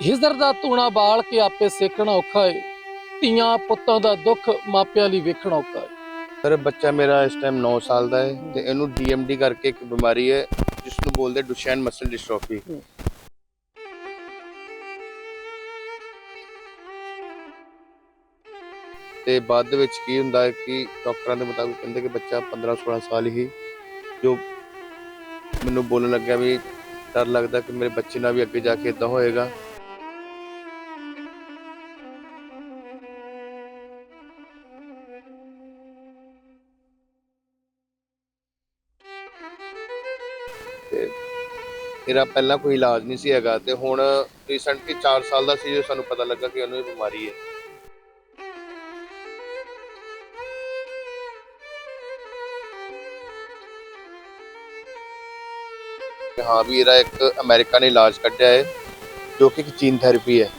ਹਿਜ਼ਰ ਦਾ ਧੂਣਾ ਬਾਲ ਕੇ ਆਪੇ ਸੇਕਣਾ ਔਖਾ ਏ, ਧੀਆਂ ਪੁੱਤਾਂ ਦਾ ਦੁੱਖ ਮਾਪਿਆਂ ਲਈ ਵੇਖਣਾ ਔਖਾ ਏ। ਸਰ, ਬੱਚਾ ਮੇਰਾ ਇਸ ਟਾਈਮ 9 ਸਾਲ ਦਾ ਹੈ ਤੇ ਇਹਨੂੰ ਡੀਐਮਡੀ ਕਰਕੇ ਇੱਕ ਬਿਮਾਰੀ ਹੈ ਜਿਸ ਨੂੰ ਬੋਲਦੇ ਡੁਸ਼ੈਨ ਮਸਲ ਡਿਸਟ੍ਰੋਫੀ ਤੇ ਬਾਅਦ ਦੇ ਵਿੱਚ ਕੀ ਹੁੰਦਾ ਹੈ ਕਿ ਡਾਕਟਰਾਂ ਦੇ ਮੁਤਾਬਿਕ ਕਹਿੰਦੇ ਕਿ ਬੱਚਾ 15 16 ਸਾਲ ਹੀ ਜੋ ਮੈਨੂੰ ਬੋਲਣ ਲੱਗਿਆ ਵੀ ਡਰ ਲੱਗਦਾ ਕਿ ਮੇਰੇ ਬੱਚੇ ਨਾਲ ਵੀ ਅੱਗੇ ਜਾ ਕੇ ਇਦਾਂ ਹੋਏਗਾ। ਇਹਦਾ ਪਹਿਲਾਂ ਕੋਈ ਇਲਾਜ ਨਹੀਂ ਸੀ ਹੈਗਾ ਤੇ ਹੁਣ ਰੀਸੈਂਟਲੀ 4 ਸਾਲ ਦਾ ਸੀ ਜੋ ਸਾਨੂੰ ਪਤਾ ਲੱਗਾ ਕਿ ਉਹਨੂੰ ਇਹ ਬਿਮਾਰੀ ਹੈ। ਹਾਂ ਵੀ ਇਹਦਾ ਇੱਕ ਅਮਰੀਕਾ ਨੇ ਇਲਾਜ ਕੱਢਿਆ ਹੈ, ਜੋ ਕਿ ਇੱਕ ਜੀਨ ਥੈਰੇਪੀ ਹੈ।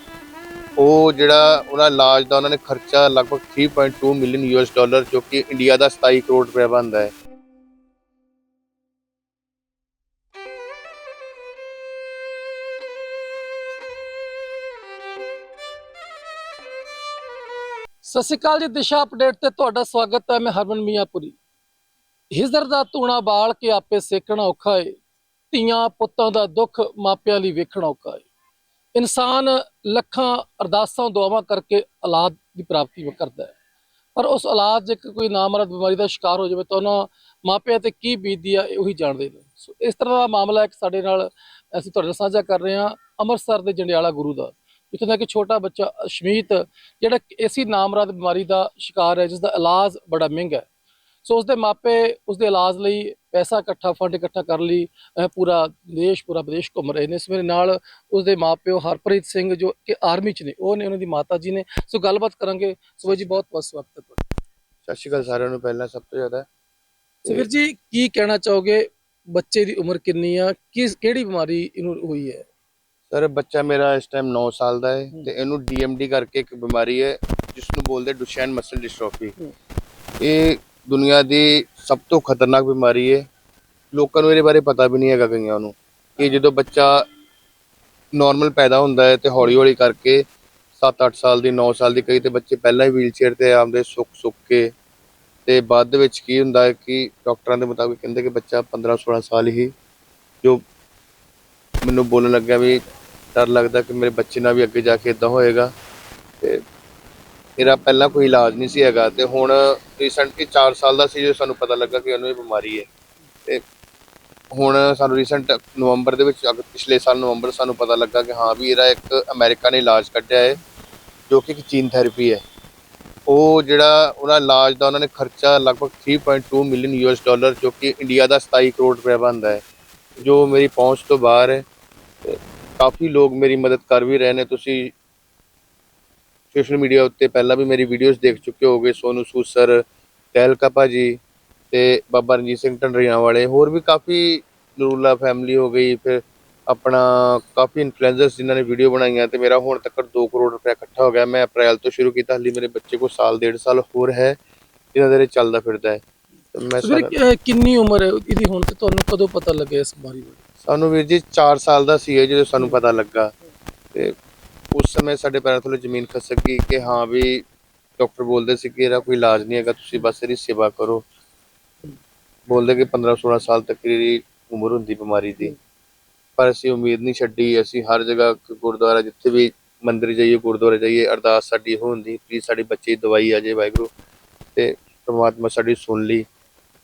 ਉਹ ਜਿਹੜਾ ਉਹਨਾਂ ਇਲਾਜ ਦਾ ਉਹਨਾਂ ਨੇ ਖਰਚਾ ਲਗਭਗ 3.2 ਮਿਲੀਅਨ ਯੂਐਸ ਡਾਲਰ ਜੋ ਕਿ ਇੰਡੀਆ ਦਾ 27 ਕਰੋੜ ਰੁਪਏ ਬਣਦਾ ਹੈ। ਸਤਿ ਸ਼੍ਰੀ ਅਕਾਲ ਜੀ, ਦਿਸ਼ਾ ਅਪਡੇਟ ਤੇ ਤੁਹਾਡਾ ਸਵਾਗਤ ਹੈ, ਮੈਂ ਹਰਮਨ ਮੀਆਂਪੁਰੀ। ਹਿਜ਼ਰ ਦਾ ਧੂਣਾ ਬਾਲ ਕੇ ਆਪੇ ਸੇਕਣਾ ਔਖਾ ਏ, ਧੀਆਂ ਪੁੱਤਾਂ ਦਾ ਦੁੱਖ ਮਾਪਿਆਂ ਲਈ ਵੇਖਣਾ ਔਖਾ ਏ। ਇਨਸਾਨ ਲੱਖਾਂ ਅਰਦਾਸਾਂ, ਦੁਆਵਾਂ ਕਰਕੇ ਔਲਾਦ ਦੀ ਪ੍ਰਾਪਤੀ ਕਰਦਾ ਹੈ। ਪਰ ਉਸ ਔਲਾਦ ਜੇ ਕੋਈ ਨਾਮਰਦ ਬਿਮਾਰੀ ਦਾ ਸ਼ਿਕਾਰ ਹੋ ਜਾਵੇ ਤਾਂ ਉਹਨਾਂ ਮਾਪਿਆਂ ਤੇ ਕੀ ਬੀਤਦੀ ਆ, ਇਹ ਉਹੀ ਜਾਣਦੇ ਨੇ। ਸੋ ਇਸ ਤਰ੍ਹਾਂ ਦਾ ਮਾਮਲਾ ਇੱਕ ਸਾਡੇ ਨਾਲ ਅਸੀਂ ਤੁਹਾਡੇ ਨਾਲ ਸਾਂਝਾ ਕਰ ਰਹੇ ਹਾਂ, ਅੰਮ੍ਰਿਤਸਰ ਦੇ ਜੰਡਿਆਲਾ ਗੁਰੂ ਦਾ। ਜਿੱਥੋਂ ਦਾ ਕਿ ਛੋਟਾ ਬੱਚਾ ਅਸ਼ਮੀਤ ਜਿਹੜਾ ਐਸੀ ਨਾਮਰਦ ਬਿਮਾਰੀ ਦਾ ਸ਼ਿਕਾਰ ਹੈ ਜਿਸ ਦਾ ਇਲਾਜ ਬੜਾ ਮਹਿੰਗਾ ਹੈ। ਸੋ ਉਸਦੇ ਮਾਪੇ ਉਸਦੇ ਇਲਾਜ ਲਈ ਪੈਸਾ ਇਕੱਠਾ ਫੰਡ ਇਕੱਠਾ ਕਰ ਲਈ ਪੂਰਾ ਦੇਸ਼ ਪੂਰਾ ਵਿਦੇਸ਼ ਘੁੰਮ ਰਹੇ ਨੇ। ਇਸ ਮੇਰੇ ਨਾਲ ਉਸਦੇ ਮਾਪਿਓ ਹਰਪ੍ਰੀਤ ਸਿੰਘ ਜੋ ਕਿ ਆਰਮੀ 'ਚ ਨੇ ਉਹ ਨੇ ਉਹਨਾਂ ਦੀ ਮਾਤਾ ਜੀ ਨੇ। ਸੋ ਗੱਲਬਾਤ ਕਰਾਂਗੇ। ਸੋ ਜੀ ਬਹੁਤ ਬਹੁਤ ਸਵਾਗਤ ਹੈ ਤੁਹਾਡਾ। ਸਤਿ ਸ਼੍ਰੀ ਅਕਾਲ ਸਾਰਿਆਂ ਨੂੰ ਪਹਿਲਾਂ ਸਭ ਤੋਂ ਜ਼ਿਆਦਾ। ਸੋ ਵੀਰ ਜੀ ਕੀ ਕਹਿਣਾ ਚਾਹੋਗੇ? ਬੱਚੇ ਦੀ ਉਮਰ ਕਿੰਨੀ ਆ? ਕਿਸ ਕਿਹੜੀ ਬਿਮਾਰੀ ਇਹਨੂੰ ਹੋਈ ਹੈ? ਸਰ ਬੱਚਾ ਮੇਰਾ ਇਸ ਟਾਈਮ 9 ਸਾਲ ਦਾ ਹੈ। ਤੇ ਇਹਨੂੰ ਡੀਐਮਡੀ ਕਰਕੇ ਇੱਕ ਬਿਮਾਰੀ ਹੈ ਜਿਸ ਨੂੰ ਬੋਲਦੇ ਡੁਸ਼ੈਨ ਮਸਲ ਡਿਸਟ੍ਰੋਫੀ। ਇਹ ਦੁਨੀਆ ਦੀ ਸਭ ਤੋਂ ਖਤਰਨਾਕ ਬਿਮਾਰੀ ਹੈ ਲੋਕਾਂ ਨੂੰ ਇਹਦੇ ਬਾਰੇ ਪਤਾ ਵੀ ਨਹੀਂ ਹੈਗਾ ਕਈਆਂ ਨੂੰ ਕਿ ਜਦੋਂ ਬੱਚਾ ਨਾਰਮਲ ਪੈਦਾ ਹੁੰਦਾ ਹੈ ਤੇ ਹੌਲੀ ਹੌਲੀ ਕਰਕੇ 7-8 ਸਾਲ ਦੀ 9 ਸਾਲ ਦੀ ਕਈ ਤੇ ਬੱਚੇ ਪਹਿਲਾਂ ਹੀ ਵੀਲਚੇਅਰ ਤੇ ਆਉਂਦੇ ਸੁੱਕ ਸੁੱਕ ਕੇ ਤੇ ਬਾਅਦ ਦੇ ਵਿੱਚ ਕੀ ਹੁੰਦਾ ਹੈ ਕਿ ਡਾਕਟਰਾਂ ਦੇ ਮੁਤਾਬਿਕ ਕਹਿੰਦੇ ਕਿ ਬੱਚਾ 15-16 ਸਾਲ ਹੀ ਜੋ ਮੈਨੂੰ ਬੋਲਣ ਲੱਗਿਆ ਵੀ ਡਰ ਲੱਗਦਾ ਕਿ ਮੇਰੇ ਬੱਚੇ ਨਾਲ ਵੀ ਅੱਗੇ ਜਾ ਕੇ ਇਦਾਂ ਹੋਏਗਾ। ਤੇ ਇਹਦਾ ਪਹਿਲਾਂ ਕੋਈ ਇਲਾਜ ਨਹੀਂ ਸੀ ਹੈਗਾ ਤੇ ਹੁਣ ਰੀਸੈਂਟਲੀ 4 ਸਾਲ ਦਾ ਸੀ ਜੋ ਸਾਨੂੰ ਪਤਾ ਲੱਗਾ ਕਿ ਉਹਨੂੰ ਇਹ ਬਿਮਾਰੀ ਹੈ। ਤੇ ਹੁਣ ਸਾਨੂੰ ਰੀਸੈਂਟ ਨਵੰਬਰ ਦੇ ਵਿੱਚ, ਅਗ- ਪਿਛਲੇ ਸਾਲ ਨਵੰਬਰ ਸਾਨੂੰ ਪਤਾ ਲੱਗਾ ਕਿ ਹਾਂ ਵੀ ਇਹਦਾ ਇੱਕ ਅਮਰੀਕਾ ਨੇ ਇਲਾਜ ਕੱਢਿਆ ਹੈ, ਜੋ ਕਿ ਇੱਕ ਜੀਨ ਥੈਰੇਪੀ ਹੈ। ਉਹ ਜਿਹੜਾ ਉਹਨਾਂ ਇਲਾਜ ਦਾ ਉਹਨਾਂ ਨੇ ਖਰਚਾ ਲਗਭਗ 3.2 ਮਿਲੀਅਨ ਯੂਐਸ ਡਾਲਰ ਜੋ ਕਿ ਇੰਡੀਆ ਦਾ 27 ਕਰੋੜ ਰੁਪਏ ਬਣਦਾ ਹੈ, ਜੋ ਮੇਰੀ ਪਹੁੰਚ ਤੋਂ ਬਾਹਰ ਹੈ। ਤੇ ਕਾਫੀ ਲੋਕ ਮੇਰੀ ਮਦਦ ਕਰ ਵੀ ਰਹੇ ਨੇ। ਤੁਸੀਂ ਸੋਸ਼ਲ ਮੀਡੀਆ ਉੱਤੇ ਪਹਿਲਾਂ ਵੀ ਮੇਰੀ ਵੀਡੀਓਜ਼ ਦੇਖ ਚੁੱਕੇ ਹੋਗੇ ਸੋਨੂ ਸੂਸਰ ਤਹਿਲਕਾ ਭਾਜੀ ਤੇ ਬਾਬਾ ਰਣਜੀਤ ਸਿੰਘ ਢੰਡਰੀਆਂ ਵਾਲੇ। ਹੋਰ ਵੀ ਕਾਫੀ ਨਰੂਲਾ ਫੈਮਿਲੀ ਹੋ ਗਈ। ਫਿਰ ਆਪਣਾ ਕਾਫੀ ਇਨਫਲੂਐਂਸਰਸ ਜਿਨ੍ਹਾਂ ਨੇ ਵੀਡੀਓ ਬਣਾਈਆਂ ਤੇ ਮੇਰਾ ਹੁਣ ਤੱਕ 2 ਕਰੋੜ ਰੁਪਏ ਇਕੱਠਾ ਹੋ ਗਿਆ। ਮੈਂ ਅਪ੍ਰੈਲ ਤੋਂ ਸ਼ੁਰੂ ਕੀਤਾ। ਹਾਲੇ ਮੇਰੇ ਬੱਚੇ ਕੋਲ ਸਾਲ ਡੇਢ ਸਾਲ ਹੋਰ ਹੈ। ਇਹਨਾਂ ਦੇ ਚੱਲਦਾ ਫਿਰਦਾ ਹੈ। ਮੈਂ ਸਾਰਾ- ਕਿੰਨੀ ਉਮਰ ਹੈ? ਇਹਦੀ ਹੁਣ ਤੇ ਤੁਹਾਨੂੰ ਕਦੋਂ ਪਤਾ ਲੱਗਿਆ ਇਸ ਬਾਰੇ? ਸਾਨੂੰ ਵੀਰ ਜੀ 4 ਸਾਲ ਦਾ ਸੀ ਜਦੋਂ ਸਾਨੂੰ ਪਤਾ ਲੱਗਾ ਤੇ ਉਸ ਸਮੇਂ ਸਾਡੇ ਪੈਰਾਂ ਥੱਲੇ ਜ਼ਮੀਨ ਖਸਕ ਗਈ ਕਿ ਹਾਂ ਵੀ ਡਾਕਟਰ ਬੋਲਦੇ ਸੀ ਕਿ ਇਹਦਾ ਕੋਈ ਇਲਾਜ ਨਹੀਂ ਹੈਗਾ, ਤੁਸੀਂ ਬਸ ਇਹਦੀ ਸੇਵਾ ਕਰੋ। ਬੋਲਦੇ ਕਿ 15 16 ਸਾਲ ਤੱਕ ਇਹਦੀ ਉਮਰ ਹੁੰਦੀ ਬਿਮਾਰੀ ਦੀ। ਪਰ ਅਸੀਂ ਉਮੀਦ ਨਹੀਂ ਛੱਡੀ, ਅਸੀਂ ਹਰ ਜਗ੍ਹਾ ਗੁਰਦੁਆਰਾ ਜਿੱਥੇ ਵੀ ਮੰਦਿਰ ਜਾਈਏ, ਗੁਰਦੁਆਰੇ ਜਾਈਏ, ਅਰਦਾਸ ਸਾਡੀ ਇਹੋ ਹੁੰਦੀ ਪਲੀਜ਼ ਸਾਡੀ ਬੱਚੇ ਦੀ ਦਵਾਈ ਆ ਜੇ ਵਾਹਿਗੁਰੂ ਤੇ ਪ੍ਰਮਾਤਮਾ ਸਾਡੀ ਸੁਣ ਲਈ।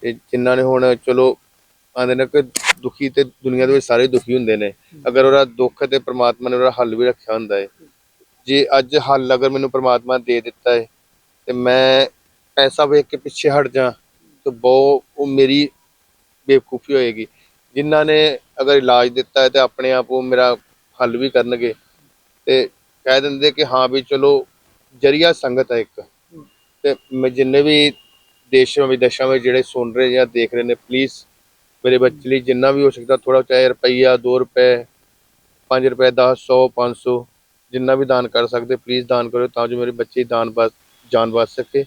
ਤੇ ਜਿਨ੍ਹਾਂ ਨੇ ਹੁਣ ਚਲੋ ਆਂਦੇ ਨੇ ਕਿ ਦੁਖੀ ਤੇ ਦੁਨੀਆ ਦੇ ਵਿੱਚ ਸਾਰੇ ਦੁਖੀ ਹੁੰਦੇ ਨੇ। ਅਗਰ ਉਹਦਾ ਦੁੱਖ ਤੇ ਪ੍ਰਮਾਤਮਾ ਨੇ ਉਹਦਾ ਹੱਲ ਵੀ ਰੱਖਿਆ ਹੁੰਦਾ ਹੈ ਜੇ ਅੱਜ ਹੱਲ ਅਗਰ ਮੈਨੂੰ ਪ੍ਰਮਾਤਮਾ ਦੇ ਦਿੱਤਾ ਹੈ ਤੇ ਮੈਂ ਪੈਸਾ ਵੇਖ ਕੇ ਪਿੱਛੇ ਹਟ ਜਾ ਤੇ ਬਹੁਤ ਉਹ ਮੇਰੀ ਬੇਵਕੂਫੀ ਹੋਏਗੀ। ਜਿਨ੍ਹਾਂ ਨੇ ਅਗਰ ਇਲਾਜ ਦਿੱਤਾ ਹੈ ਤੇ ਆਪਣੇ ਆਪ ਉਹ ਮੇਰਾ ਹੱਲ ਵੀ ਕਰਨਗੇ। ਤੇ ਕਹਿ ਦਿੰਦੇ ਕਿ ਹਾਂ ਵੀ ਚਲੋ, ਜਰੀਆ ਸੰਗਤ ਹੈ ਇੱਕ। ਤੇ ਮੈਂ ਜਿੰਨੇ ਵੀ ਦੇਸ਼ਾਂ ਵਿਦੇਸ਼ਾਂ ਵਿੱਚ ਜਿਹੜੇ ਸੁਣ ਰਹੇ ਜਾਂ ਦੇਖ ਰਹੇ ਨੇ ਪਲੀਜ਼ ਮੇਰੇ ਬੱਚੇ ਲਈ ਜਿੰਨਾ ਵੀ ਹੋ ਸਕਦਾ ਥੋੜਾ ਚਾਹੇ ਰੁਪਈਆ 2 ਰੁਪਏ 5 ਰੁਪਏ 10 100 500 ਜਿੰਨਾ ਵੀ ਦਾਨ ਕਰ ਸਕਦੇ ਪਲੀਜ਼ ਦਾਨ ਕਰੋ ਤਾਂ ਜੋ ਮੇਰੇ ਬੱਚੇ ਦਾਨ ਬਚ ਜਾਨ ਬਚ ਸਕੇ।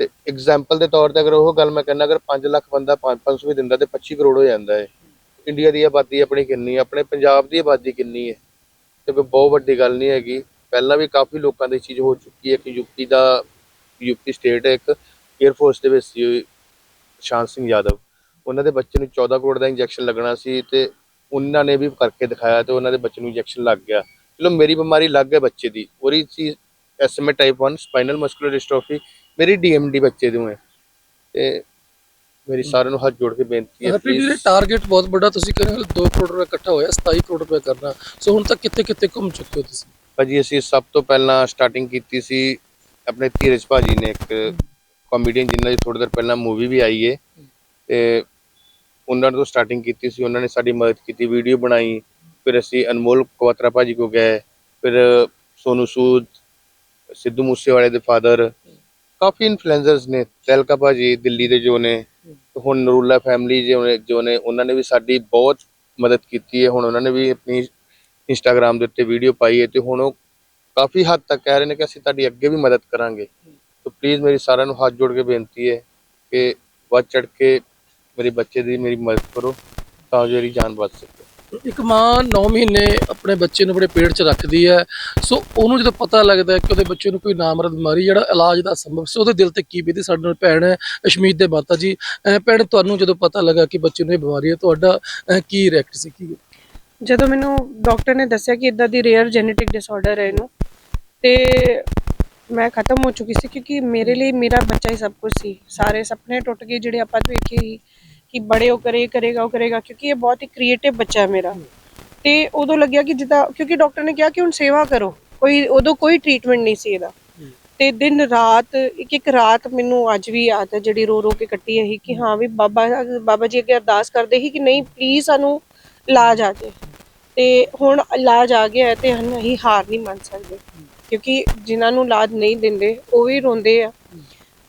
ਤੇ ਐਗਜ਼ਾਮਪਲ ਦੇ ਤੌਰ ਤੇ ਅਗਰ ਉਹ ਗੱਲ ਮੈਂ ਕਹਿੰਦਾ, ਅਗਰ 5 ਲੱਖ ਬੰਦਾ 5-500 ਵੀ ਦਿੰਦਾ ਤੇ 25 ਕਰੋੜ ਹੋ ਜਾਂਦਾ ਹੈ ਇੰਡੀਆ ਦੀ ਆਬਾਦੀ ਆਪਣੀ ਕਿੰਨੀ ਹੈ ਆਪਣੇ ਪੰਜਾਬ ਦੀ ਆਬਾਦੀ ਕਿੰਨੀ ਹੈ ਤੇ ਕੋਈ ਬਹੁਤ ਵੱਡੀ ਗੱਲ ਨਹੀਂ ਹੈਗੀ। ਪਹਿਲਾਂ ਵੀ ਕਾਫੀ ਲੋਕਾਂ ਦੀ ਚੀਜ਼ ਹੋ ਚੁੱਕੀ ਹੈ ਕਿ ਯੂਪੀ ਦਾ, ਯੂਪੀ ਸਟੇਟ ਹੈ ਇੱਕ 에ਅਰ ਫੋਰਸ ਦੇ ਵਿੱਚ ਸੀ ਸ਼ਾਨ ਸਿੰਘ ਯਾਦਵ। ਉਹਨਾਂ ਦੇ ਬੱਚੇ ਨੂੰ 14 ਕਰੋੜ ਦਾ ਇੰਜੈਕਸ਼ਨ ਲੱਗਣਾ ਸੀ ਤੇ ਉਹਨਾਂ ਨੇ ਵੀ ਕਰਕੇ ਦਿਖਾਇਆ ਤੇ ਉਹਨਾਂ ਦੇ ਬੱਚੇ ਨੂੰ ਇੰਜੈਕਸ਼ਨ ਲੱਗ ਗਿਆ। ਚਲੋ ਮੇਰੀ ਬਿਮਾਰੀ ਲੱਗ ਗਿਆ ਬੱਚੇ ਦੀ। ਉਹਦੀ ਸੀ SMA type 1 spinal muscular dystrophy ਮੇਰੀ ਡੀਐਮਡੀ ਬੱਚੇ ਦੀ ਹੈ ਤੇ ਮੇਰੀ ਸਾਰਿਆਂ ਨੂੰ ਹੱਥ ਜੋੜ ਕੇ ਬੇਨਤੀ ਹੈ ਹਰਪ੍ਰੀਤ ਜੀ please ਟਾਰਗੇਟ ਬਹੁਤ ਵੱਡਾ ਤੁਸੀਂ ਕਹਿੰਦੇ ਹੋ 2 ਕਰੋੜ ਰੁਪਏ ਇਕੱਠਾ ਹੋਇਆ 27 ਕਰੋੜ ਰੁਪਏ ਕਰਨਾ। ਸੋ ਹੁਣ ਤੱਕ ਕਿੱਥੇ ਕਿੱਥੇ ਘੁੰਮ ਚੁੱਕੇ ਹੋ ਤੁਸੀਂ? ਭਾਜੀ ਅਸੀਂ ਸਭ ਤੋਂ ਪਹਿਲਾਂ ਸਟਾਰਟਿੰਗ ਕੀਤੀ ਸੀ ਆਪਣੇ ਧੀਰਜ ਭਾਜੀ ਨੇ ਇੱਕ ਕਾਮੇਡੀਅਨ ਜਿਨ੍ਹਾਂ ਦੀ ਥੋੜੀ ਦੇਰ ਪਹਿਲਾਂ ਮੂਵੀ ਵੀ ਆਈ ਏ। ਤੇ ਉਹਨਾਂ ਤੋਂ ਸਟਾਰਟਿੰਗ ਕੀਤੀ ਸੀ ਉਹਨਾਂ ਨੇ ਸਾਡੀ ਮਦਦ ਕੀਤੀ ਵੀਡੀਓ ਬਣਾਈ ਫਿਰ ਅਸੀਂ ਅਨਮੋਲ ਕਵਾਤਰਾ ਭਾਜੀ ਕੋ ਗਏ ਫਿਰ ਸੋਨੂ ਸੂਦ ਸਿੱਧੂ ਮੂਸੇਵਾਲੇ ਦੇ ਫਾਦਰ ਕਾਫੀ ਇਨਫਲੂਐਂਸਰਸ ਨੇ ਤੈਲਕਾ ਭਾਜੀ ਦਿੱਲੀ ਦੇ ਜੋ ਨੇ ਹੁਣ ਨਰੂਲਾ ਫੈਮਿਲੀ ਜੋ ਨੇ ਉਹਨਾਂ ਨੇ ਵੀ ਸਾਡੀ ਬਹੁਤ ਮਦਦ ਕੀਤੀ ਹੈ ਹੁਣ ਉਹਨਾਂ ਨੇ ਵੀ ਆਪਣੀ ਇੰਸਟਾਗ੍ਰam ਦੇ ਉੱਤੇ ਵੀਡੀਓ ਪਾਈ ਹੈ ਤੇ ਹੁਣ ਉਹ ਕਾਫੀ ਹੱਦ ਤੱਕ ਕਹਿ ਰਹੇ ਨੇ ਕਿ ਅਸੀਂ ਤੁਹਾਡੀ ਅੱਗੇ ਵੀ ਮਦਦ ਕਰਾਂਗੇ। ਤਾਂ ਪਲੀਜ਼ ਮੇਰੀ ਸਾਰਿਆਂ ਨੂੰ ਹੱਥ ਜੋੜ ਕੇ ਬੇਨਤੀ ਹੈ ਕਿ ਵੱਧ ਚੜ ਕੇ ਮੇਰੇ ਬੱਚੇ ਦੀ ਮੇਰੀ ਮਦਦ ਕਰੋ ਤਾਂ ਜੋ ਇਹਦੀ ਜਾਨ ਬਚ ਸਕੇ। ਇੱਕ ਮਾਂ 9 ਮਹੀਨੇ ਆਪਣੇ ਬੱਚੇ ਨੂੰ ਆਪਣੇ ਪੇਟ 'ਚ ਰੱਖਦੀ ਹੈ ਸੋ ਉਹਨੂੰ ਜਦੋਂ ਪਤਾ ਲੱਗਦਾ ਕਿ ਉਹਦੇ ਬੱਚੇ ਨੂੰ ਕੋਈ ਨਾਮਰਦ ਬਿਮਾਰੀ ਜਿਹੜਾ ਇਲਾਜ ਦਾ ਸੰਭਵ ਸੀ ਉਹਦੇ ਦਿਲ ਤੇ ਕੀ ਬੀਤੀ ਸਾਡੇ ਨਾਲ ਭੈਣ ਹੈ ਅਸ਼ਮੀਤ ਦੇ ਮਾਤਾ ਜੀ। ਭੈਣ ਤੁਹਾਨੂੰ ਜਦੋਂ ਪਤਾ ਲੱਗਾ ਕਿ ਬੱਚੇ ਨੂੰ ਇਹ ਬਿਮਾਰੀ ਹੈ ਤੁਹਾਡਾ ਕੀ ਰਿਐਕਟ ਸੀ ਕੀ? ਜਦੋਂ ਮੈਨੂੰ ਡਾਕਟਰ ਨੇ ਦੱਸਿਆ ਕਿ ਇਦਾਂ ਦੀ ਰੇਅਰ ਜੈਨੇਟਿਕ ਡਿਸਆਰਡਰ ਹੈ ਇਹਨੂੰ ਤੇ ਮੈਂ ਖਤਮ ਹੋ ਚੁੱਕੀ ਸੀ ਕਿਉਂਕਿ ਮੇਰੇ ਲਈ ਮੇਰਾ ਬੱਚਾ ਹੀ ਸਭ ਕੁਝ ਸੀ। ਸਾਰੇ ਸੁਪਨੇ ਟੁੱਟ ਗਏ ਜਿਹੜੇ ਆਪਾਂ ਵੇਖੇ ਸੀ ਕਿ ਬੜੇ ਹੋ ਕਰੇ ਕਰੇਗਾ ਉਹ ਕਰੇਗਾ ਕਿਉਂਕਿ ਇਹ ਬਹੁਤ ਹੀ ਕ੍ਰੀਏਟਿਵ ਬੱਚਾ ਹੈ ਮੇਰਾ। ਤੇ ਉਦੋਂ ਲੱਗਿਆ ਕਿ ਜਿੱਦਾਂ ਕਿਉਂਕਿ ਡਾਕਟਰ ਨੇ ਕਿਹਾ ਕਿ ਹੁਣ ਸੇਵਾ ਕਰੋ ਕੋਈ ਉਦੋਂ ਕੋਈ ਟ੍ਰੀਟਮੈਂਟ ਨਹੀਂ ਸੀ ਇਹਦਾ। ਤੇ ਦਿਨ ਰਾਤ ਇੱਕ ਇੱਕ ਰਾਤ ਮੈਨੂੰ ਅੱਜ ਵੀ ਯਾਦ ਹੈ ਜਿਹੜੀ ਰੋ ਰੋ ਕੇ ਕੱਟੀ ਹੈ ਕਿ ਹਾਂ ਵੀ ਬਾਬਾ ਬਾਬਾ ਜੀ ਅੱਗੇ ਅਰਦਾਸ ਕਰਦੇ ਸੀ ਕਿ ਨਹੀਂ ਪਲੀਜ਼ ਸਾਨੂੰ ਇਲਾਜ ਆ ਜਾਏ। ਤੇ ਹੁਣ ਇਲਾਜ ਆ ਗਿਆ ਤੇ ਅਸੀਂ ਹਾਰ ਨਹੀਂ ਮੰਨ ਸਕਦੇ। ਕਿਉਂਕਿ ਜਿਨ੍ਹਾਂ ਨੂੰ ਲਾਜ ਨਹੀਂ ਦਿੰਦੇ, ਉਹ ਵੀ ਰੋਂਦੇ ਆ।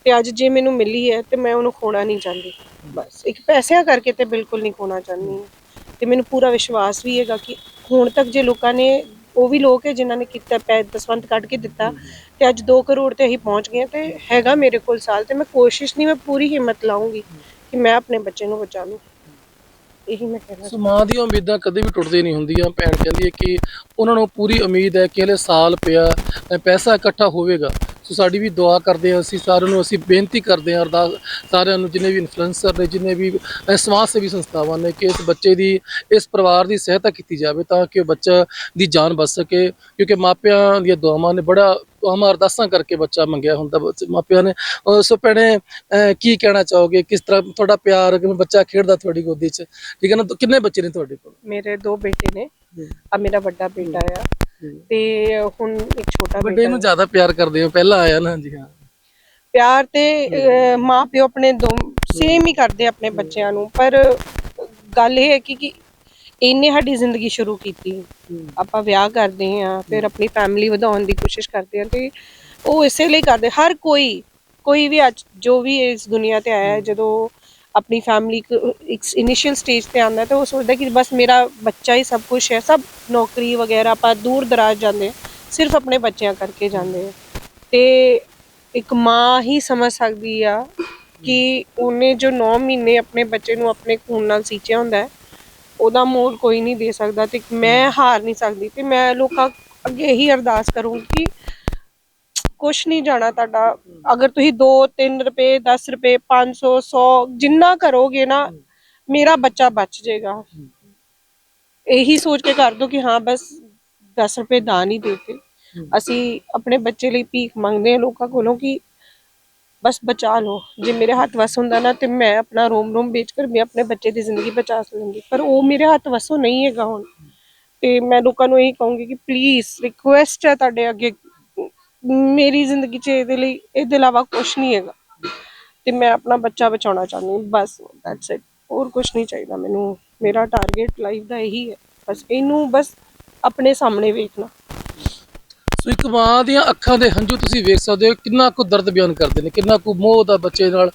ਤੇ ਅੱਜ ਜੇ ਮੈਨੂੰ ਮਿਲੀ ਹੈ, ਤੇ ਮੈਂ ਉਹਨੂੰ ਖੋਣਾ ਨਹੀਂ ਚਾਹੁੰਦੀ। ਬਸ, ਇੱਕ ਪੈਸਿਆਂ ਕਰਕੇ ਤੇ ਬਿਲਕੁਲ ਨਹੀਂ ਖੋਣਾ ਚਾਹੁੰਦੀ। ਤੇ ਮੈਨੂੰ ਪੂਰਾ ਵਿਸ਼ਵਾਸ ਵੀ ਹੈਗਾ ਕਿ ਹੁਣ ਤੱਕ ਜੇ ਲੋਕਾਂ ਨੇ, ਉਹ ਵੀ ਲੋਕ ਹੈ ਜਿਨ੍ਹਾਂ ਨੇ ਕੀਤਾ, ਪੈ ਦਸਵੰਤ ਕੱਢ ਕੇ ਦਿੱਤਾ, ਤੇ ਅੱਜ 2 ਕਰੋੜ ਤੇ ਅਸੀਂ ਪਹੁੰਚ ਗਏ ਤੇ ਹੈਗਾ ਮੇਰੇ ਕੋਲ ਸਾਲ, ਤੇ ਮੈਂ ਕੋਸ਼ਿਸ਼ ਨਹੀਂ, ਮੈਂ ਪੂਰੀ ਹਿੰਮਤ ਲਾਉਂਗੀ ਕਿ ਮੈਂ ਆਪਣੇ ਬੱਚੇ ਨੂੰ ਬਚਾ ਲੂੰ ਇਹੀ ਮੈਂ ਕਹਿਣਾ ਸੋ ਮਾਂ ਦੀਆਂ ਉਮੀਦਾਂ ਕਦੇ ਵੀ ਟੁੱਟਦੀ ਨਹੀਂ ਹੁੰਦੀਆਂ। ਭੈਣ ਕਹਿੰਦੀ ਹੈ ਕਿ ਉਹਨਾਂ ਨੂੰ ਪੂਰੀ ਉਮੀਦ ਹੈ ਕਿ ਹਲੇ ਸਾਲ ਪਿਆ ਪੈਸਾ ਇਕੱਠਾ ਹੋਵੇਗਾ। ਸੋ ਸਾਡੀ ਵੀ ਦੁਆ ਕਰਦੇ ਹਾਂ ਅਸੀਂ ਸਾਰਿਆਂ ਨੂੰ ਅਸੀਂ ਬੇਨਤੀ ਕਰਦੇ ਹਾਂ ਅਰਦਾਸ ਸਾਰਿਆਂ ਨੂੰ ਜਿੰਨੇ ਵੀ ਇਨਫਲੂਐਂਸਰ ਨੇ ਜਿੰਨੇ ਵੀ ਸਮਾਜ ਸੇਵੀ ਸੰਸਥਾਵਾਂ ਨੇ ਕਿ ਇਸ ਬੱਚੇ ਦੀ ਇਸ ਪਰਿਵਾਰ ਦੀ ਸਹਾਇਤਾ ਕੀਤੀ ਜਾਵੇ ਤਾਂ ਕਿ ਉਹ ਬੱਚਾ ਦੀ ਜਾਨ ਬਚ ਸਕੇ। ਕਿਉਂਕਿ ਮਾਪਿਆਂ ਦੀਆਂ ਦੁਆਵਾਂ ਨੇ ਬੜਾ ਦੁਆਵਾਂ ਅਰਦਾਸਾਂ ਕਰਕੇ ਬੱਚਾ ਮੰਗਿਆ ਹੁੰਦਾ ਮਾਪਿਆਂ ਨੇ। ਸੋ ਭੈਣੇ ਕੀ ਕਹਿਣਾ ਚਾਹੋਗੇ? ਕਿਸ ਤਰ੍ਹਾਂ ਤੁਹਾਡਾ ਪਿਆਰ ਬੱਚਾ ਖੇਡਦਾ ਤੁਹਾਡੀ ਗੋਦੀ 'ਚ? ਠੀਕ ਹੈ ਨਾ ਕਿੰਨੇ ਬੱਚੇ ਨੇ ਤੁਹਾਡੇ ਕੋਲ? ਮੇਰੇ ਦੋ ਬੇਟੇ ਨੇ। ਆ ਮੇਰਾ ਵੱਡਾ ਬੇਟਾ ਆ। ਤੇ ਹੁਣ ਇੱਕ ਛੋਟਾ ਵੱਡੇ ਬੇਟਾ ਨੂੰ। ਜ਼ਿਆਦਾ ਪਿਆਰ ਕਰਦੇ ਹੋ ਪਹਿਲਾਂ ਆਇਆ ਨਾ ਜੀ ਹਾਂ। ਪਿਆਰ ਤੇ ਅਹ, ਮਾਂ ਪਿਓ ਆਪਣੇ ਦੋ ਸੇਮ ਹੀ ਕਰਦੇ ਆਪਣੇ ਬੱਚਿਆਂ ਨੂੰ ਪਰ ਗੱਲ ਇਹ ਹੈ ਕਿ ਕਿ ਇਹਨੇ ਸਾਡੀ ਜ਼ਿੰਦਗੀ ਸ਼ੁਰੂ ਕੀਤੀ। ਆਪਾਂ ਵਿਆਹ ਕਰਦੇ ਹਾਂ ਫਿਰ ਆਪਣੀ ਫੈਮਿਲੀ ਵਧਾਉਣ ਦੀ ਕੋਸ਼ਿਸ਼ ਕਰਦੇ ਹਾਂ ਤੇ ਉਹ ਇਸੇ ਲਈ ਕਰਦੇ ਹਰ ਕੋਈ ਕੋਈ ਵੀ ਅੱਜ ਜੋ ਵੀ ਇਸ ਦੁਨੀਆ ਤੇ ਆਇਆ ਹੈ। ਜਦੋਂ ਆਪਣੀ ਫੈਮਿਲੀ ਇੱਕ ਇਨੀਸ਼ੀਅਲ ਸਟੇਜ ਤੇ ਆਉਂਦਾ ਤਾਂ ਉਹ ਸੋਚਦਾ ਕਿ ਬਸ ਮੇਰਾ ਬੱਚਾ ਹੀ ਸਭ ਕੁਝ ਹੈ, ਸਭ ਨੌਕਰੀ ਵਗੈਰਾ ਆਪਾਂ ਦੂਰ ਦਰਾਜ ਜਾਂਦੇ ਸਿਰਫ ਆਪਣੇ ਬੱਚਿਆਂ ਕਰਕੇ ਜਾਂਦੇ ਹਾਂ। ਤੇ ਇੱਕ ਮਾਂ ਹੀ ਸਮਝ ਸਕਦੀ ਆ ਕਿ ਉਹਨੇ ਜੋ 9 ਮਹੀਨੇ ਆਪਣੇ ਬੱਚੇ ਨੂੰ ਆਪਣੇ ਖੂਨ ਨਾਲ ਸੀਂਚਿਆ ਹੁੰਦਾ ਹੈ, ਉਹਦਾ ਮੋਲ ਕੋਈ ਨਹੀਂ ਦੇ ਸਕਦਾ ਤੇ ਮੈਂ ਹਾਰ ਨਹੀਂ ਸਕਦੀ ਤੇ ਮੈਂ ਲੋਕਾਂ ਅੱਗੇ ਇਹੀ ਅਰਦਾਸ ਕਰੂੰਗੀ ਕਿ ਕੁਛ ਨਹੀਂ ਜਾਣਾ ਤੁਹਾਡਾ। ਅਗਰ ਤੁਸੀਂ 2 3 ਰੁਪਏ 10 ਰੁਪਏ 500 100 ਜਿੰਨਾ ਕਰੋਗੇ ਨਾ, ਮੇਰਾ ਬੱਚਾ ਬਚ ਜਾਏਗਾ ਇਹੀ ਸੋਚ ਕੇ ਕਰ ਦੋ ਕਿ ਹਾਂ, ਬਸ 10 ਰੁਪਏ ਦਾਨ ਹੀ ਦੇਤੇ ਅਸੀਂ ਆਪਣੇ ਬੱਚੇ ਲਈ ਭੀਖ ਮੰਗਦੇ ਹਾਂ ਲੋਕਾਂ ਕੋਲੋਂ ਕਿ ਬਸ ਬਚਾ ਲਓ। ਜੇ ਮੇਰੇ ਹੱਥ ਵਸ ਹੁੰਦਾ ਨਾ, ਤੇ ਮੈਂ ਆਪਣਾ ਰੋਮ ਰੋਮ ਵੇਚ ਕਰ ਮੈਂ ਆਪਣੇ ਬੱਚੇ ਦੀ ਜ਼ਿੰਦਗੀ ਬਚਾ ਸਕੂੰਗੀ ਪਰ ਉਹ ਮੇਰੇ ਹੱਥ ਵਸੋਂ ਨਹੀਂ ਹੈਗਾ ਹੁਣ। ਤੇ ਮੈਂ ਲੋਕਾਂ ਨੂੰ ਇਹੀ ਕਹੂੰਗੀ ਕਿ ਪਲੀਜ਼ ਰਿਕੁਐਸਟ ਹੈ ਤੁਹਾਡੇ ਅੱਗੇ ਮੇਰੀ ਜ਼ਿੰਦਗੀ 'ਚ ਇਹਦੇ ਲਈ, ਇਹਦੇ ਇਲਾਵਾ ਕੁਝ ਨਹੀਂ ਹੈਗਾ। ਤੇ ਮੈਂ ਆਪਣਾ ਬੱਚਾ ਬਚਾਉਣਾ ਚਾਹੁੰਦੀ ਹਾਂ, ਬਸ ਦੈਟਸ ਇਟ ਹੋਰ ਕੁਝ ਨਹੀਂ ਚਾਹੀਦਾ ਮੈਨੂੰ। ਮੇਰਾ ਟਾਰਗੇਟ ਲਾਈਫ ਦਾ ਇਹੀ ਹੈ। ਬਸ ਇਹਨੂੰ ਬਸ ਆਪਣੇ ਸਾਹਮਣੇ ਵੇਖਣਾ। ਸੋ ਇੱਕ ਮਾਂ ਦੀਆਂ ਅੱਖਾਂ ਦੇ ਹੰਝੂ ਤੁਸੀਂ ਵੇਖ ਸਕਦੇ ਹੋ, ਕਿੰਨਾ ਕੁ ਦਰਦ ਬਿਆਨ ਕਰਦੇ ਨੇ, ਕਿੰਨਾ ਕੁ ਮੋਹ ਦਾ ਬੱਚੇ ਨਾਲ।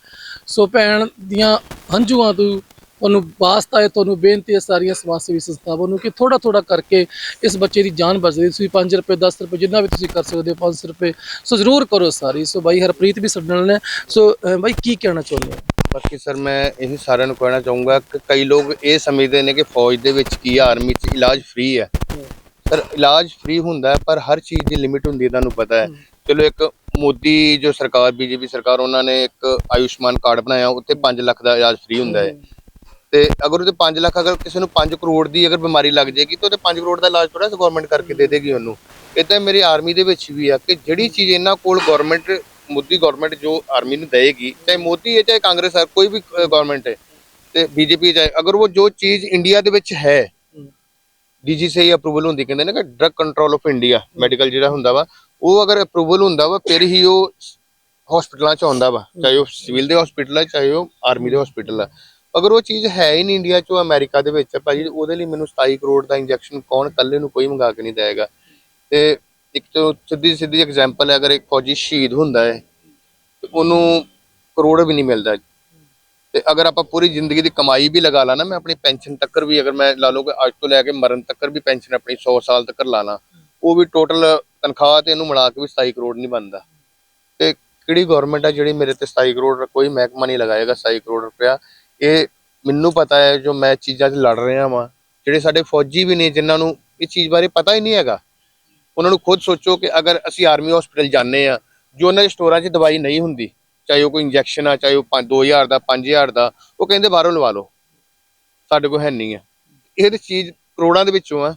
ਸੋ ਭੈਣ ਦੀਆਂ ਹੰਝੂਆਂ ਤੋਂ ਤੁਹਾਨੂੰ ਵਾਸਤਾ ਹੈ ਤੁਹਾਨੂੰ ਬੇਨਤੀ ਹੈ ਸਾਰੀਆਂ ਸਮਾਜ ਸੇਵੀ ਸੰਸਥਾਵਾਂ ਨੂੰ ਕਿ ਥੋੜਾ ਥੋੜਾ ਕਰਕੇ ਇਸ ਬੱਚੇ ਦੀ ਜਾਨ ਬਚਦੀ ਤੁਸੀਂ 5 ਰੁਪਏ 10 ਰੁਪਏ ਜਿੰਨਾ ਵੀ ਤੁਸੀਂ ਕਰ ਸਕਦੇ ਹੋ 500 ਰੁਪਏ। ਸੋ ਜ਼ਰੂਰ ਕਰੋ ਸਾਰੀ। ਸੋ ਬਾਈ ਹਰਪ੍ਰੀਤ ਵੀ ਸਾਡੇ ਨਾਲ ਨੇ। ਸੋ ਬਾਈ ਕੀ ਕਹਿਣਾ ਚਾਹੁੰਦੇ ਹੋ? ਬਾਕੀ ਸਰ ਮੈਂ ਇਹ ਸਾਰਿਆਂ ਨੂੰ ਕਹਿਣਾ ਚਾਹੂੰਗਾ ਕਿ ਕਈ ਲੋਕ ਇਹ ਸਮਝਦੇ ਨੇ ਕਿ ਫੌਜ ਦੇ ਵਿੱਚ ਕੀ ਆਰਮੀ 'ਚ ਇਲਾਜ ਫ੍ਰੀ ਹੈ। ਪਰ ਇਲਾਜ ਫ੍ਰੀ ਹੁੰਦਾ ਪਰ ਹਰ ਚੀਜ਼ ਦੀ ਲਿਮਿਟ ਹੁੰਦੀ ਹੈ ਤੁਹਾਨੂੰ ਪਤਾ ਹੈ। ਚਲੋ ਇੱਕ ਮੋਦੀ ਜੋ ਸਰਕਾਰ ਬੀਜੇਪੀ ਸਰਕਾਰ ਉਹਨਾਂ ਨੇ ਇੱਕ ਆਯੁਸ਼ਮਾਨ ਕਾਰਡ ਬਣਾਇਆ ਉੱਤੇ 5 ਲੱਖ ਦਾ ਇਲਾਜ ਫ੍ਰੀ ਹੁੰਦਾ ਹੈ। ਤੇ ਅਗਰ ਉਹਦੇ 5 ਲੱਖ ਅਗਰ ਕਿਸੇ ਨੂੰ 5 ਕਰੋੜ ਦੀ ਅਗਰ ਬਿਮਾਰੀ ਲੱਗ ਜਾਏਗੀ ਤਾਂ ਉਹਦੇ 5 ਕਰੋੜ ਦਾ ਇਲਾਜ ਥੋੜਾ ਗਵਰਨਮੈਂਟ ਕਰਕੇ ਦੇ ਦੇਗੀ ਉਹਨੂੰ। ਇਹ ਤਾਂ ਮੇਰੀ ਆਰਮੀ ਦੇ ਵਿੱਚ ਵੀ ਆ ਕਿ ਜਿਹੜੀ ਚੀਜ਼ ਇਹਨਾਂ ਕੋਲ ਗਵਰਨਮੈਂਟ ਮੋਦੀ ਗਵਰਨਮੈਂਟ ਜੋ ਆਰਮੀ ਨੂੰ ਦੇਗੀ ਚਾਹੇ ਮੋਦੀ ਹੈ ਚਾਹੇ ਕਾਂਗਰਸ ਹੈ ਕੋਈ ਵੀ ਗਵਰਨਮੈਂਟ ਹੈ ਤੇ ਬੀਜੇਪੀ ਚਾਹੇ ਅਗਰ ਉਹ ਜੋ ਚੀਜ਼ ਇੰਡੀਆ ਦੇ ਵਿੱਚ ਹੈ ਡੀਜੀਸੀਆਈ ਅਪਰੂਵਲ ਹੁੰਦੀ ਕਹਿੰਦੇ ਨੇ ਕਿ drug control of India medical ਜਿਹੜਾ ਹੁੰਦਾ ਵਾ ਉਹ ਅਗਰ ਅਪਰੂਵਲ ਹੁੰਦਾ ਵਾ ਫਿਰ ਹੀ ਉਹ ਹਸਪੀਟਲਾਂ ਚ ਆਉਂਦਾ ਵਾ ਚਾਹੇ ਉਹ ਸਿਵਲ ਦੇ ਹਸਪੀਟਲ ਹੈ ਚਾਹੇ ਉਹ ਆਰਮੀ ਦੇ ਹਸਪੀਟਲ ਹੈ ਅਗਰ ਉਹ ਚੀਜ਼ ਹੈ ਹੀ ਨਹੀਂ ਇੰਡੀਆ ਚ ਉਹ ਅਮਰੀਕਾ ਦੇ ਵਿੱਚ ਹੈ ਭਾਜੀ ਉਹਦੇ ਲਈ ਮੈਨੂੰ 27 ਕਰੋੜ ਦਾ ਇੰਜੈਕਸ਼ਨ ਕੌਣ ਕੱਲੇ ਨੂੰ ਕੋਈ ਮੰਗਾ ਕੇ ਨਹੀਂ ਦੇਗਾ ਤੇ ਇੱਕ ਤੋਂ ਸਿੱਧੀ ਸਿੱਧੀ ਐਗਜ਼ਾਮਪਲ ਹੈ, ਅਗਰ ਇੱਕ ਫੌਜੀ ਸ਼ਹੀਦ ਹੁੰਦਾ ਹੈ, ਤੇ ਉਹਨੂੰ ਕਰੋੜ ਵੀ ਨਹੀਂ ਮਿਲਦਾ। ਤੇ ਅਗਰ ਆਪਾਂ ਪੂਰੀ ਜ਼ਿੰਦਗੀ ਦੀ ਕਮਾਈ ਵੀ ਲਗਾ ਲਾ ਨਾ, ਮੈਂ ਆਪਣੀ ਪੈਨਸ਼ਨ ਤੱਕਰ ਵੀ ਅਗਰ ਮੈਂ ਲਾ ਲਓ ਕਿ ਅੱਜ ਤੋਂ ਲੈ ਕੇ ਮਰਨ ਤੱਕਰ ਵੀ ਪੈਨਸ਼ਨ ਆਪਣੀ 100 ਸਾਲ ਤੱਕਰ ਲਾ ਲਾਂ, ਉਹ ਵੀ ਟੋਟਲ ਤਨਖਾਹ ਤੇ ਇਹਨੂੰ ਮਿਲਾ ਕੇ ਵੀ 27 ਕਰੋੜ ਨਹੀਂ ਬਣਦਾ। ਤੇ ਕਿਹੜੀ ਗਵਰਨਮੈਂਟ ਆ ਜਿਹੜੀ ਮੇਰੇ ਤੇ 27 ਕਰੋੜ ਕੋਈ ਮਹਿਕਮਾ ਨਹੀਂ ਲਗਾਏਗਾ 27 ਕਰੋੜ ਰੁਪਇਆ। ਇਹ ਮੈਨੂੰ ਪਤਾ ਹੈ ਜੋ ਮੈਂ ਚੀਜ਼ਾਂ 'ਚ ਲੜ ਰਿਹਾ ਵਾਂ, ਜਿਹੜੇ ਸਾਡੇ ਫੌਜੀ ਵੀ ਨੇ, ਜਿਨ੍ਹਾਂ ਨੂੰ ਇਹ ਚੀਜ਼ ਬਾਰੇ ਪਤਾ ਹੀ ਨਹੀਂ ਹੈਗਾ। ਉਹਨਾਂ ਨੂੰ ਖੁਦ ਸੋਚੋ ਕਿ ਅਗਰ ਅਸੀਂ ਆਰਮੀ ਹਸਪੀਟਲ ਜਾਂਦੇ ਆ ਜੋ ਉਹਨਾਂ ਦੇ ਸਟੋਰਾਂ 'ਚ ਦਵਾਈ ਨਹੀਂ ਹੁੰਦੀ, ਚਾਹੇ ਉਹ ਕੋਈ ਇੰਜੈਕਸ਼ਨ ਆ, ਚਾਹੇ ਉਹ 2000 ਦਾ 5000 ਦਾ ਉਹ ਕਹਿੰਦੇ ਬਾਹਰੋਂ ਲਵਾ ਲਓ। ਸਾਡੇ ਕੋਲ ਹੈ ਨਹੀਂ ਹੈ। ਇਹ ਤੇ ਚੀਜ਼ ਕਰੋੜਾਂ ਦੇ ਵਿੱਚੋਂ ਆ।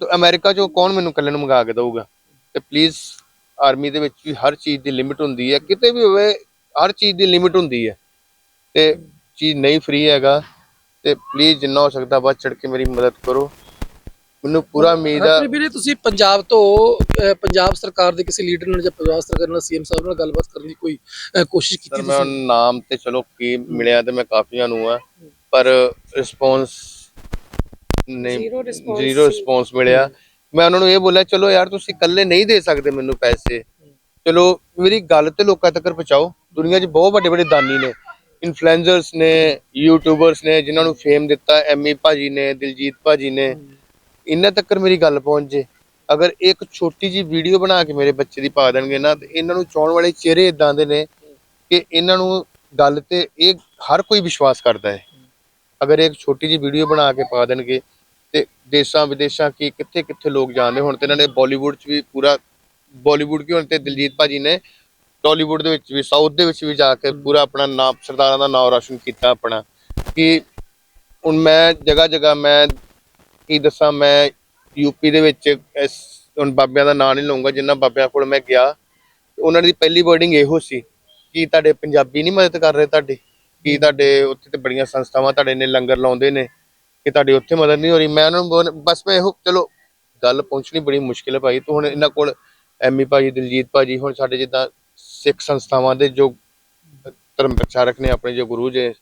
ਤੇ ਅਮਰੀਕਾ 'ਚੋਂ ਕੌਣ ਮੈਨੂੰ ਇਕੱਲੇ ਨੂੰ ਮੰਗਾ ਕੇ ਦਊਗਾ? ਤੇ ਪਲੀਜ਼ ਆਰਮੀ ਦੇ ਵਿੱਚ ਵੀ ਹਰ ਚੀਜ਼ ਦੀ ਲਿਮਿਟ ਹੁੰਦੀ ਹੈ। ਕਿਤੇ ਵੀ ਹੋਵੇ, ਹਰ ਚੀਜ਼ ਦੀ ਲਿਮਿਟ ਹੁੰਦੀ ਹੈ। ਤੇ ਚੀਜ਼ ਨਹੀਂ ਫ੍ਰੀ ਹੈਗਾ ਤੇ ਪਲੀਜ਼ ਜਿੰਨਾ ਹੋ ਸਕਦਾ ਵੱਧ ਚੜ ਕੇ ਮੇਰੀ ਮਦਦ ਕਰੋ। ਮੈਨੂੰ ਪੂਰਾ ਉਮੀਦ ਆ ਵੀਰੇ ਤੁਸੀਂ ਪੰਜਾਬ ਤੋਂ ਅਹ, ਪੰਜਾਬ ਸਰਕਾਰ ਦੇ ਕਿਸੇ ਲੀਡਰ ਨਾਲ ਜਾਂ ਪੰਜਾਬ ਸਰਕਾਰ ਨਾਲ ਸੀਐਮ ਸਾਹਿਬ ਨਾਲ ਗੱਲਬਾਤ ਕਰਨ ਦੀ ਕੋਈ ਅਹ, ਕੋਸ਼ਿਸ਼ ਸਰ ਕੀਤੀ ਮੈਂ ਤੁਸੀਂ? ਹੁਣ ਨਾਮ ਤੇ ਚਲੋ ਕੀ ਮਿਲਿਆ ਤੇ ਮੈਂ ਕਾਫੀਆਂ ਨੂੰ ਆ ਪਰ ਰਿਸਪੌਂਸ ਨਹੀਂ Zero response ਜ਼ੀਰੋ ਸੀ। ਰਿਸਪੌਂਸ ਮਿਲਿਆ। ਮੈਂ ਉਹਨਾਂ ਨੂੰ ਇਹ ਬੋਲਿਆ ਚਲੋ ਯਾਰ ਤੁਸੀਂ ਇਕੱਲੇ ਨਹੀਂ ਦੇ ਸਕਦੇ ਮੈਨੂੰ ਪੈਸੇ। ਚਲੋ ਮੇਰੀ ਗੱਲ ਤੇ ਲੋਕਾਂ ਤੱਕ ਪਹੁੰਚਾਓ। ਦੁਨੀਆ 'ਚ ਬਹੁਤ ਵੱਡੇ ਵੱਡੇ ਦਾਨੀ ਨੇ। ਇਨਫਲੂਐਂਸਰਸ ਨੇ ਯੂਟਿਊਬਰਸ ਨੇ ਜਿਨ੍ਹਾਂ ਨੂੰ ਫੇਮ ਦਿੱਤਾ ਐਮੀ ਭਾਜੀ ਨੇ, ਦਿਲਜੀਤ ਭਾਜੀ ਨੇ ਇਹਨਾਂ ਤੱਕ ਮੇਰੀ ਗੱਲ ਪਹੁੰਚ ਜੇ। ਅਗਰ ਇੱਕ ਛੋਟੀ ਜੀ ਵੀਡੀਓ ਬਣਾ ਕੇ ਮੇਰੇ ਬੱਚੇ ਦੀ ਪਾ ਦੇਣਗੇ ਨਾ, ਤੇ ਇਹਨਾਂ ਨੂੰ ਚਾਉਣ ਵਾਲੇ ਚਿਹਰੇ ਇਦਾਂ ਦੇ ਨੇ ਕਿ ਇਹਨਾਂ ਨੂੰ ਗੱਲ ਤੇ ਇਹ ਹਰ ਕੋਈ ਵਿਸ਼ਵਾਸ ਕਰਦਾ ਹੈ। ਅਗਰ ਇੱਕ ਛੋਟੀ ਜੀ ਵੀਡੀਓ ਬਣਾ ਕੇ ਪਾ ਦੇਣਗੇ, ਤੇ ਦੇਸ਼ਾਂ ਵਿਦੇਸ਼ਾਂ ਕੀ ਕਿੱਥੇ ਕਿੱਥੇ ਲੋਕ ਜਾਣਦੇ ਹੁਣ, ਤੇ ਇਹਨਾਂ ਨੇ ਬਾਲੀਵੁੱਡ 'ਚ ਵੀ ਪੂਰਾ ਬਾਲੀਵੁੱਡ ਕੀ ਹੁਣ ਤੇ ਦਿਲਜੀਤ ਭਾਜੀ ਨੇ ਟਾਲੀਵੁੱਡ ਦੇ ਵਿੱਚ ਵੀ ਸਾਊਥ ਦੇ ਵਿੱਚ ਵੀ ਜਾ ਕੇ ਪੂਰਾ ਆਪਣਾ ਨਾਮ, ਸਰਦਾਰਾਂ ਦਾ ਨਾਮ ਰੋਸ਼ਨ ਕੀਤਾ ਆਪਣਾ ਕਿ ਹੁਣ ਮੈਂ ਜਗ੍ਹਾ ਜਗ੍ਹਾ ਮੈਂ ਕੀ ਦੱਸਾਂ, ਮੈਂ ਯੂਪੀ ਦੇ ਵਿੱਚ ਇਸ ਹੁਣ ਬਾਬਿਆਂ ਦਾ ਨਾਂ ਨਹੀਂ ਲਵਾਂਗਾ ਜਿੰਨਾ ਬਾਬਿਆਂ ਕੋਲ ਮੈਂ ਗਿਆ, ਉਹਨਾਂ ਦੀ ਪਹਿਲੀ ਵਰਡਿੰਗ ਇਹੋ ਸੀ ਕਿ ਤੁਹਾਡੇ ਪੰਜਾਬੀ ਨਹੀਂ ਮਦਦ ਕਰ ਰਹੇ ਤੁਹਾਡੀ, ਕੀ ਤੁਹਾਡੇ ਉੱਥੇ ਤੇ ਬੜੀਆਂ ਸੰਸਥਾਵਾਂ ਤੁਹਾਡੇ ਨੇ ਲੰਗਰ ਲਾਉਂਦੇ ਨੇ ਕਿ ਤੁਹਾਡੀ ਉੱਥੇ ਮਦਦ ਨਹੀਂ ਹੋ ਰਹੀ। ਮੈਂ ਉਹਨਾਂ ਨੂੰ ਬਸ ਮੈਂ ਇਹੋ, ਚਲੋ ਗੱਲ ਪਹੁੰਚਣੀ ਬੜੀ ਮੁਸ਼ਕਿਲ ਹੈ ਭਾਈ, ਤੂੰ ਹੁਣ ਇਹਨਾਂ ਕੋਲ ਐਮੀ ਭਾਜੀ, ਦਿਲਜੀਤ ਭਾਜੀ, ਹੁਣ ਸਾਡੇ ਜਿੱਦਾਂ ਸਿੱਖ ਸੰਸਥਾਵਾਂ ਦੇ ਜੋ ਧਰਮ ਪ੍ਰਚਾਰਕ ਨੇ, ਆਪਣੇ ਜੋ ਗੁਰੂ ਜੇ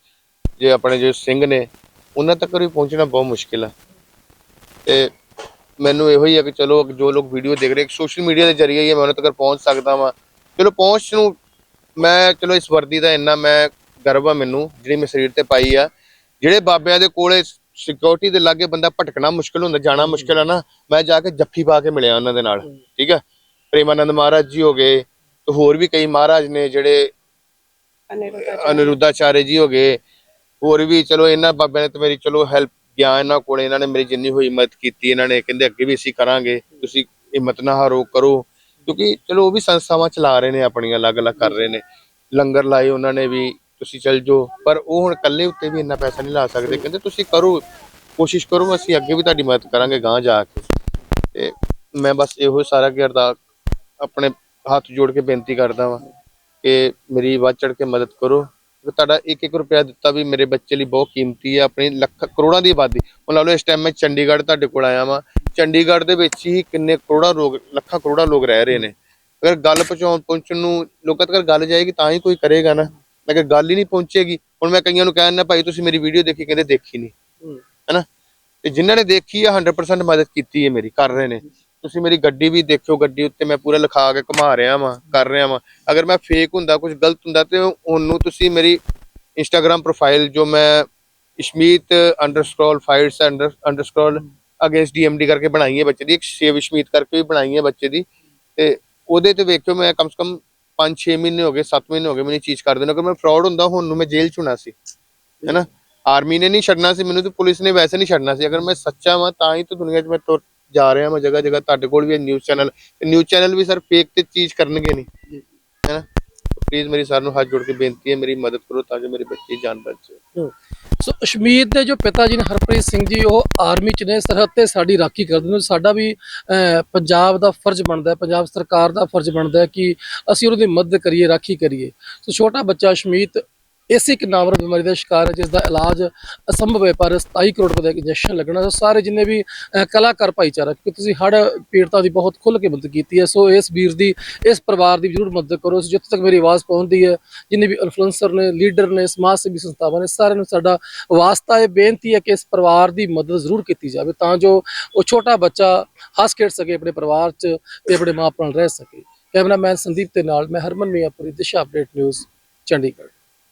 ਜੇ ਆਪਣੇ ਜੋ ਸਿੰਘ ਨੇ, ਉਹਨਾਂ ਤੱਕ ਵੀ ਪਹੁੰਚਣਾ ਬਹੁਤ ਮੁਸ਼ਕਿਲ ਆ। ਤੇ ਮੈਨੂੰ ਇਹੋ ਹੀ ਹੈ ਕਿ ਚਲੋ, ਜੋ ਲੋਕ ਵੀਡੀਓ ਦੇਖ ਰਹੇ ਸੋਸ਼ਲ ਮੀਡੀਆ ਦੇ ਜ਼ਰੀਏ ਹੀ ਮੈਂ ਉਹਨਾਂ ਤੱਕ ਪਹੁੰਚ ਸਕਦਾ ਵਾਂ। ਚਲੋ, ਪਹੁੰਚ ਨੂੰ ਮੈਂ, ਚਲੋ, ਇਸ ਵਰਦੀ ਦਾ ਇੰਨਾ ਮੈਂ ਗਰਵ ਆ ਮੈਨੂੰ, ਜਿਹੜੀ ਮੈਂ ਸਰੀਰ ਤੇ ਪਾਈ ਆ। ਜਿਹੜੇ ਬਾਬਿਆਂ ਦੇ ਕੋਲੇ ਸਿਕਿਉਰਿਟੀ ਦੇ ਲਾਗੇ ਬੰਦਾ ਭਟਕਣਾ ਮੁਸ਼ਕਲ ਹੁੰਦਾ, ਜਾਣਾ ਮੁਸ਼ਕਲ ਆ ਨਾ, ਮੈਂ ਜਾ ਕੇ ਜੱਫੀ ਪਾ ਕੇ ਮਿਲਿਆ ਉਹਨਾਂ ਦੇ ਨਾਲ, ਠੀਕ ਆ? ਪ੍ਰੇਮਾਨੰਦ ਮਹਾਰਾਜ ਜੀ ਹੋ ਗਏ ਤੇ ਹੋਰ ਵੀ ਕਈ ਮਹਾਰਾਜ ਨੇ ਜਿਹੜੇ ਅਨਿਰੁੱਧ ਅਨਿਰੁੱਧਾਚਾਰੇ ਜੀ ਹੋ ਗਏ ਹੋਰ ਵੀ ਚਲੋ ਇਹਨਾਂ ਬਾਬਿਆਂ ਨੇ ਤੇ ਮੇਰੀ ਚਲੋ ਹੈਲਪ ਗਿਆ ਇਹਨਾਂ ਕੋਲੇ ਇਹਨਾਂ ਨੇ ਮੇਰੀ ਜਿੰਨੀ ਹੋਈ ਮਦਦ ਕੀਤੀ ਇਹਨਾਂ ਨੇ ਕਹਿੰਦੇ ਅੱਗੇ ਵੀ ਅਸੀਂ ਕਰਾਂਗੇ ਤੁਸੀਂ ਹਿੰਮਤ ਨਾ ਹਾਰੋ ਕਰੋ। ਕਿਉਂਕਿ ਚਲੋ ਉਹ ਵੀ ਸੰਸਥਾਵਾਂ ਚਲਾ ਰਹੇ ਨੇ ਆਪਣੀਆਂ ਅਲੱਗ-ਅਲੱਗ ਕਰ ਰਹੇ ਨੇ। ਲੰਗਰ ਲਾਏ ਉਹਨਾਂ ਨੇ ਵੀ ਤੁਸੀਂ ਚੱਲ ਜਾਓ। ਪਰ ਉਹ ਹੁਣ ਇਕੱਲੇ ਉੱਤੇ ਵੀ ਇੰਨਾ ਪੈਸਾ ਨਹੀਂ ਲਾ ਸਕਦੇ। ਕਹਿੰਦੇ ਤੁਸੀਂ ਕਰੋ ਕੋਸ਼ਿਸ਼ ਕਰੋ ਅਸੀਂ ਅੱਗੇ ਵੀ ਤੁਹਾਡੀ ਮਦਦ ਕਰਾਂਗੇ ਗਾਂ ਜਾ ਕੇ। ਤੇ ਮੈਂ ਬਸ ਇਹੋ ਸਾਰਾ ਕਿ ਅਰਦਾਸ ਆਪਣੇ ਹੱਥ ਜੋੜ ਕੇ ਬੇਨਤੀ ਕਰਦਾ ਵਾਂ ਕਿ ਮੇਰੀ ਵੱਧ ਚੜ ਕੇ ਮਦਦ ਕਰੋ। ਕਿ ਤੁਹਾਡਾ ਇੱਕ ਇੱਕ ਰੁਪਿਆ ਦਿੱਤਾ ਵੀ ਮੇਰੇ ਬੱਚੇ ਲਈ ਬਹੁਤ ਕੀਮਤੀ ਹੈ ਆਪਣੀ ਲੱਖ ਕਰੋੜਾਂ ਦੀ ਆਬਾਦੀ। ਹੁਣ ਲਾ ਲਓ ਇਸ ਟਾਈਮ ਮੈਂ ਚੰਡੀਗੜ੍ਹ ਤੁਹਾਡੇ ਕੋਲ ਆਇਆ ਵਾਂ। ਚੰਡੀਗੜ੍ਹ ਦੇ ਵਿੱਚ ਹੀ ਕਿੰਨੇ ਕਰੋੜਾਂ ਲੋਕ ਲੱਖਾਂ ਕਰੋੜਾਂ ਲੋਕ ਰਹਿ ਰਹੇ ਨੇ। ਅਗਰ ਗੱਲ ਪਹੁੰਚਾਉਣ ਪਹੁੰਚਣ ਨੂੰ ਲੋਕਾਂ ਤੱਕ ਗੱਲ ਜਾਏਗੀ ਤਾਂ ਹੀ ਕੋਈ ਕਰੇਗਾ ਨਾ। ਅਗਰ ਗੱਲ ਹੀ ਨਹੀਂ ਪਹੁੰਚੇਗੀ। ਹੁਣ ਮੈਂ ਕਈਆਂ ਨੂੰ ਕਹਿਣਾ ਭਾਈ ਤੁਸੀਂ ਮੇਰੀ ਵੀਡੀਓ ਦੇਖੀ ਕਹਿੰਦੇ ਦੇਖੀ ਨਹੀਂ। ਹੈਨਾ? ਤੇ ਜਿਨ੍ਹਾਂ ਨੇ ਦੇਖੀ ਆ 100% ਮਦਦ ਕੀਤੀ ਹੈ ਮੇਰੀ ਕਰ ਰਹੇ ਨੇ। ਤੁਸੀਂ ਮੇਰੀ ਗੱਡੀ ਵੀ ਦੇਖਿਓ ਗੱਡੀ ਉੱਤੇ ਮੈਂ ਪੂਰਾ ਲਿਖਾ ਕੇ ਘੁਮਾ ਰਿਹਾ ਵਾਂ ਕਰ ਰਿਹਾ ਵਾਂ। ਅਗਰ ਮੈਂ ਫੇਕ ਹੁੰਦਾ ਕੁਝ ਗਲਤ ਹੁੰਦਾ ਤੇ ਉਹਨੂੰ ਤੁਸੀਂ ਮੇਰੀ ਇੰਸਟਾਗ੍ਰam ਪ੍ਰੋਫਾਈਲ ਜੋ ਮੈਂ Ishmeet underscore fights underscore against DMD ਕਰਕੇ ਬਣਾਈ ਹੈ ਬੱਚੇ ਦੀ ਇੱਕ ਸੇਵ ਇਸ਼ਮੀਤ ਕਰਕੇ ਵੀ ਬਣਾਈ ਹੈ ਬੱਚੇ ਦੀ। ਤੇ ਉਹਦੇ ਤੇ ਵੇਖਿਓ ਮੈਂ ਕਮ ਸੇ ਕਮ 5-6 ਮਹੀਨੇ ਹੋ ਗਏ 7 ਮਹੀਨੇ ਹੋ ਗਏ ਮੈਨੂੰ ਚੀਜ਼ ਕਰ ਦੇਣਾ ਕਿ ਮੈਂ ਫਰਾਡ ਹੁੰਦਾ ਹੁਣ ਨੂੰ ਮੈਂ ਜੇਲ੍ਹ ਚ ਹੋਣਾ ਸੀ। ਹੈਨਾ? ਆਰਮੀ ਨੇ ਨਹੀਂ ਛੱਡਣਾ ਸੀ ਮੈਨੂੰ ਤੇ ਪੁਲਿਸ ਨੇ ਵੈਸੇ ਨਹੀਂ ਛੱਡਣਾ ਸੀ। ਅਗਰ ਮੈਂ ਸੱਚਾ ਵਾਂ ਤਾਂ ਹੀ ਤਾਂ ਦੁਨੀਆ 'ਚ ਮੈਂ ਜਾ ਰਿਹਾ ਮੈਂ ਜਗ੍ਹਾ ਜਗ੍ਹਾ ਤੁਹਾਡੇ ਕੋਲ ਵੀ ਨਿਊਜ਼ ਚੈਨਲ ਨਿਊਜ਼ ਚੈਨਲ ਵੀ ਸਰ ਫੇਕ ਤੇ ਚੀਜ਼ ਕਰਨਗੇ ਨਹੀਂ। ਹੈ ਨਾ? ਪਲੀਜ਼ ਮੇਰੀ ਸਰ ਨੂੰ ਹੱਥ ਜੋੜ ਕੇ ਬੇਨਤੀ ਹੈ ਮੇਰੀ ਮਦਦ ਕਰੋ ਤਾਂ ਜੋ ਮੇਰੇ ਬੱਚੇ ਜਾਨ ਬਚ ਸੋ ਅਸ਼ਮੀਤ ਦੇ ਜੋ ਪਿਤਾ ਜੀ ਨੇ ਹਰਪ੍ਰੀਤ ਸਿੰਘ ਜੀ ਉਹ ਆਰਮੀ ਚ ਨੇ ਸਰਹੱਦ ਤੇ ਸਾਡੀ ਰਾਖੀ ਕਰਦੇ ਨੇ। ਸਾਡਾ ਵੀ ਪੰਜਾਬ ਦਾ ਫਰਜ਼ ਬਣਦਾ ਹੈ ਪੰਜਾਬ ਸਰਕਾਰ ਦਾ ਫਰਜ਼ ਬਣਦਾ ਹੈ ਕਿ ਅਸੀਂ ਉਹਨਾਂ ਦੀ ਮਦਦ ਕਰੀਏ ਰਾਖੀ ਕਰੀਏ। ਸੋ ਛੋਟਾ ਬੱਚਾ ਅਸ਼ਮੀਤ ਇਸੇ ਇੱਕ ਨਾਮਰ ਬਿਮਾਰੀ ਦਾ ਸ਼ਿਕਾਰ ਹੈ ਜਿਸ ਦਾ ਇਲਾਜ ਅਸੰਭਵ ਹੈ, ਪਰ 27 ਕਰੋੜ ਰੁਪਏ ਦਾ ਇੰਜੈਕਸ਼ਨ ਲੱਗਣਾ ਸੋ ਸਾਰੇ ਜਿੰਨੇ ਵੀ ਕਲਾਕਾਰ ਭਾਈਚਾਰਾ ਕਿ ਤੁਸੀਂ ਹੜ ਪੀੜਤਾ ਦੀ ਬਹੁਤ ਖੁੱਲ੍ਹ ਕੇ ਮਦਦ ਕੀਤੀ ਹੈ, ਸੋ ਇਸ ਵੀਰ ਦੀ, ਇਸ ਪਰਿਵਾਰ ਦੀ ਜ਼ਰੂਰ ਮਦਦ ਕਰੋ। ਸੋ ਜਿੱਥੇ ਤੱਕ ਮੇਰੀ ਆਵਾਜ਼ ਪਹੁੰਚਦੀ ਹੈ, ਜਿੰਨੇ ਵੀ ਇਨਫਲੂਐਂਸਰ ਨੇ, ਲੀਡਰ ਨੇ, ਸਮਾਜ ਸੇਵੀ ਸੰਸਥਾਵਾਂ ਨੇ, ਸਾਰਿਆਂ ਨੂੰ ਸਾਡਾ ਵਾਸਤਾ ਇਹ ਬੇਨਤੀ ਹੈ ਕਿ ਇਸ ਪਰਿਵਾਰ ਦੀ ਮਦਦ ਜ਼ਰੂਰ ਕੀਤੀ ਜਾਵੇ, ਤਾਂ ਜੋ ਉਹ ਛੋਟਾ ਬੱਚਾ ਹੱਸ ਖੇਡ ਸਕੇ, ਆਪਣੇ ਪਰਿਵਾਰ 'ਚ ਤੇ ਆਪਣੇ ਮਾਂ ਪਿਓ ਨਾਲ ਰਹਿ ਸਕੇ। ਕੈਮਰਾਮੈਨ ਸੰਦੀਪ ਦੇ ਨਾਲ ਮੈਂ ਹਰਮਨ ਮੀਆਂਪੁਰੀ ਦਿਸ਼ਾ ਅਪਡੇਟ ਨਿਊਜ਼, ਚੰਡੀਗੜ੍ਹ।